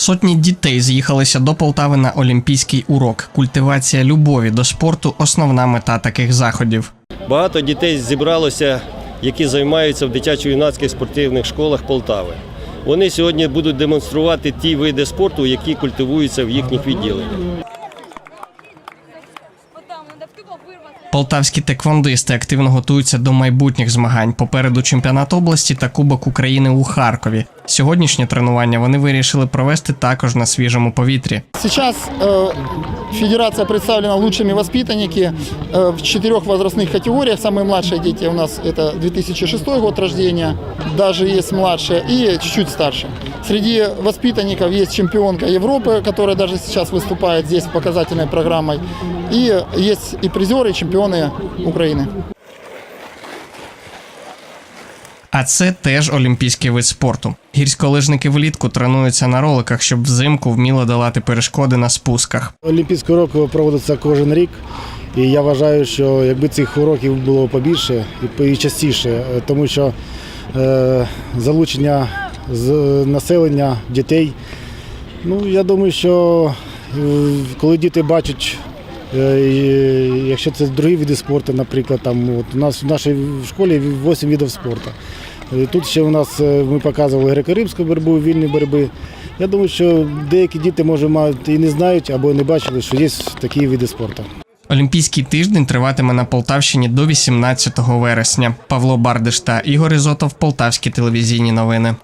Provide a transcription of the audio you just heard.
Сотні дітей з'їхалися до Полтави на олімпійський урок. Культивація любові до спорту основна мета таких заходів. Багато дітей зібралося, які займаються в дитячо-юнацьких спортивних школах Полтави. Вони сьогодні будуть демонструвати ті види спорту, які культивуються в їхніх відділеннях. Полтавські теквондисти активно готуються до майбутніх змагань. Попереду чемпіонат області та Кубок України у Харкові. Сьогоднішнє тренування вони вирішили провести також на свіжому повітрі. Сейчас э, федерация представлена лучшими воспитанники э, в четырех возрастных категориях. Самые младшие дети у нас это 2006 год рождения, даже есть младшие и чуть-чуть старше. Среди воспитанников есть чемпионка Европы, которая даже сейчас выступает здесь с показательной программой. И есть и призеры, и чемпионы Украины. А це теж олімпійський вид спорту. Гірськолижники влітку тренуються на роликах, щоб взимку вміло долати перешкоди на спусках. Олімпійський урок проводиться кожен рік. І я вважаю, що якби цих уроків було побільше і частіше, е, тому що е, залучення з населення дітей. Ну, я думаю, що е, коли діти бачать, якщо це другі види спорту, наприклад, там от у нас в нашій школі 8 видів спорту. Е, Тут ще у нас е, ми показували греко-римську боротьбу, вільні боротьби. Я думаю, що деякі діти може мають і не знають або не бачили, що є такі види спорту. Олімпійський тиждень триватиме на Полтавщині до 18 вересня. Павло Бардиш та Ігор Ізотов, Полтавські телевізійні новини.